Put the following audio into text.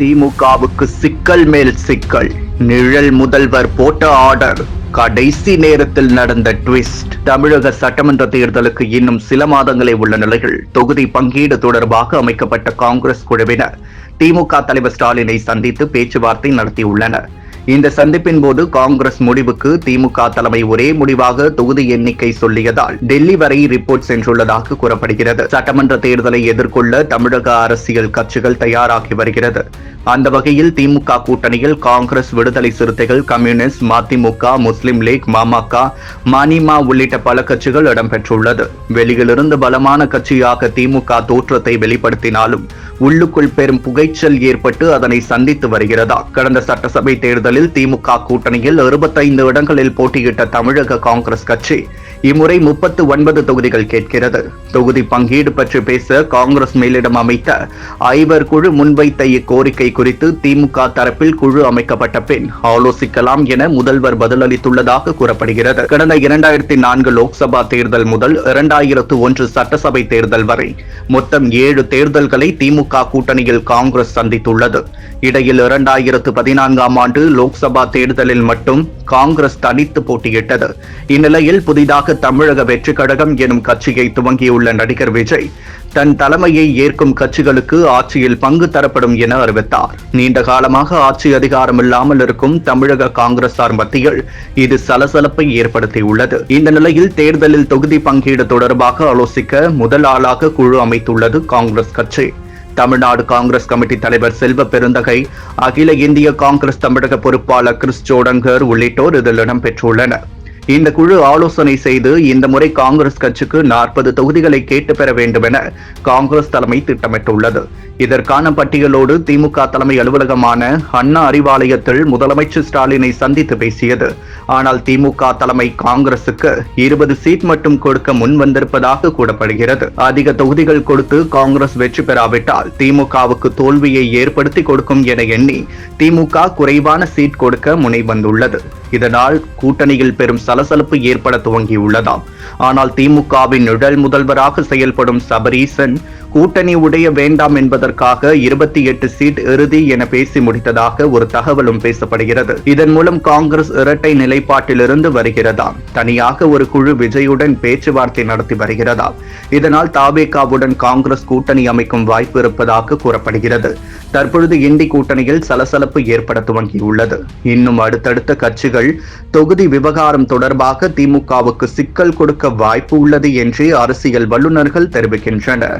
திமுகவுக்கு சிக்கல் மேல் சிக்கல். நிழல் முதல்வர் போட்ட ஆர்டர். கடைசி நேரத்தில் நடந்த ட்விஸ்ட். தமிழக சட்டமன்ற தேர்தலுக்கு இன்னும் சில மாதங்களே உள்ள நிலையில் தொகுதி பங்கீடு தொடர்பாக அமைக்கப்பட்ட காங்கிரஸ் குழுவினர் திமுக தலைவர் ஸ்டாலினை சந்தித்து பேச்சுவார்த்தை நடத்தியுள்ளனர். இந்த சந்திப்பின் போது காங்கிரஸ் முடிவுக்கு திமுக தலைமை ஒரே முடிவாக தொகுதி எண்ணிக்கை சொல்லியதால் டெல்லி வரை ரிப்போர்ட் சென்றுள்ளதாக கூறப்படுகிறது. சட்டமன்ற தேர்தலை எதிர்கொள்ள தமிழக அரசியல் கட்சிகள் தயாராகி வருகிறது. அந்த வகையில் திமுக கூட்டணியில் Congress Viduthalai Siruthaigal communist MDMK Muslim League MMK மனிமா உள்ளிட்ட பல கட்சிகள் இடம்பெற்றுள்ளது. வெளியிலிருந்து பலமான கட்சியாக திமுக தோற்றத்தை வெளிப்படுத்தினாலும் உள்ளுக்குள் பெரும் புகைச்சல் ஏற்பட்டு அதனை சந்தித்து வருகிறதா? கடந்த சட்டசபை தேர்தலில் திமுக கூட்டணியில் 65 இடங்களில் போட்டியிட்ட தமிழக காங்கிரஸ் கட்சி இம்முறை முப்பத்து ஒன்பது தொகுதிகள் கேட்கிறது. தொகுதி பங்கீடு பற்றி பேச காங்கிரஸ் மேலிடம் அமைத்த ஐவர் குழு முன்வைத்த இக்கோரிக்கை குறித்து திமுக தரப்பில் குழு அமைக்கப்பட்ட பின் ஆலோசிக்கலாம் என முதல்வர் பதிலளித்துள்ளதாக கூறப்படுகிறது. கடந்த இரண்டாயிரத்தி நான்கு லோக்சபா தேர்தல் முதல் இரண்டாயிரத்து ஒன்று சட்டசபை தேர்தல் வரை மொத்தம் ஏழு தேர்தல்களை திமுக கூட்டணியில் காங்கிரஸ் சந்தித்துள்ளது. இடையில் இரண்டாயிரத்து பதினான்காம் ஆண்டு லோக்சபா தேர்தலில் மட்டும் காங்கிரஸ் தனித்து போட்டியிட்டது. இந்நிலையில் புதிதாக தமிழக வெற்றி கழகம் எனும் கட்சியை துவங்கியுள்ள நடிகர் விஜய் தன் தலைமையை ஏற்கும் கட்சிகளுக்கு ஆட்சியில் பங்கு தரப்படும் என அறிவித்தார். நீண்ட காலமாக ஆட்சி அதிகாரம் இல்லாமல் இருக்கும் தமிழக காங்கிரசார் மத்தியில் இது சலசலப்பை ஏற்படுத்தியுள்ளது. இந்த நிலையில் தேர்தலில் தொகுதி பங்கீடு தொடர்பாக ஆலோசிக்க முதல் ஆளாக குழு அமைத்துள்ளது காங்கிரஸ் கட்சி. தமிழ்நாடு காங்கிரஸ் கமிட்டி தலைவர் செல்வ பெருந்தகை அகில இந்திய காங்கிரஸ் தமிழக பொறுப்பாளர் கிறிஸ் ஜோடங்கர் உள்ளிட்டோர் இதில் இடம்பெற்றுள்ளனர் இந்த குழு ஆலோசனை செய்து இந்த முறை காங்கிரஸ் கட்சிக்கு நாற்பது தொகுதிகளை கேட்டு பெற வேண்டும் என காங்கிரஸ் தலைமை திட்டமிட்டுள்ளது. இதற்கான பட்டியலோடு திமுக தலைமை அலுவலகமான அண்ணா அறிவாலயத்தில் முதலமைச்சர் ஸ்டாலினை சந்தித்து பேசியது. ஆனால் திமுக தலைமை காங்கிரசுக்கு இருபது சீட் மட்டும் கொடுக்க முன் வந்திருப்பதாக கூறப்படுகிறது. அதிக தொகுதிகள் கொடுத்து காங்கிரஸ் வெற்றி பெறாவிட்டால் திமுகவுக்கு தோல்வியை ஏற்படுத்தி கொடுக்கும் என எண்ணி திமுக குறைவான சீட் கொடுக்க முனை வந்துள்ளது. இதனால் கூட்டணியில் பெரும் சலசலப்பு ஏற்பட துவங்கியுள்ளதாம். ஆனால் திமுகவின் நிழல் முதல்வராக செயல்படும் சபரீசன் கூட்டணி உடைய வேண்டாம் என்பதற்காக இருபத்தி எட்டு சீட் இறுதி என பேசி முடித்ததாக ஒரு தகவலும் பேசப்படுகிறது. இதன் மூலம் காங்கிரஸ் இரட்டை நிலைப்பாட்டிலிருந்து வருகிறதாம் தனியாக ஒரு குழு விஜயுடன் பேச்சுவார்த்தை நடத்தி வருகிறதா? இதனால் தாவேகாவுடன் காங்கிரஸ் கூட்டணி அமைக்கும் வாய்ப்பு இருப்பதாக கூறப்படுகிறது. தற்பொழுது இந்தி கூட்டணியில் சலசலப்பு ஏற்பட துவங்கியுள்ளது. இன்னும் அடுத்தடுத்த கட்சிகள் தொகுதி விவகாரம் தொடர்பாக திமுகவுக்கு சிக்கல் கொடுக்க வாய்ப்பு உள்ளது என்று அரசியல் வல்லுநர்கள் தெரிவிக்கின்றனர்.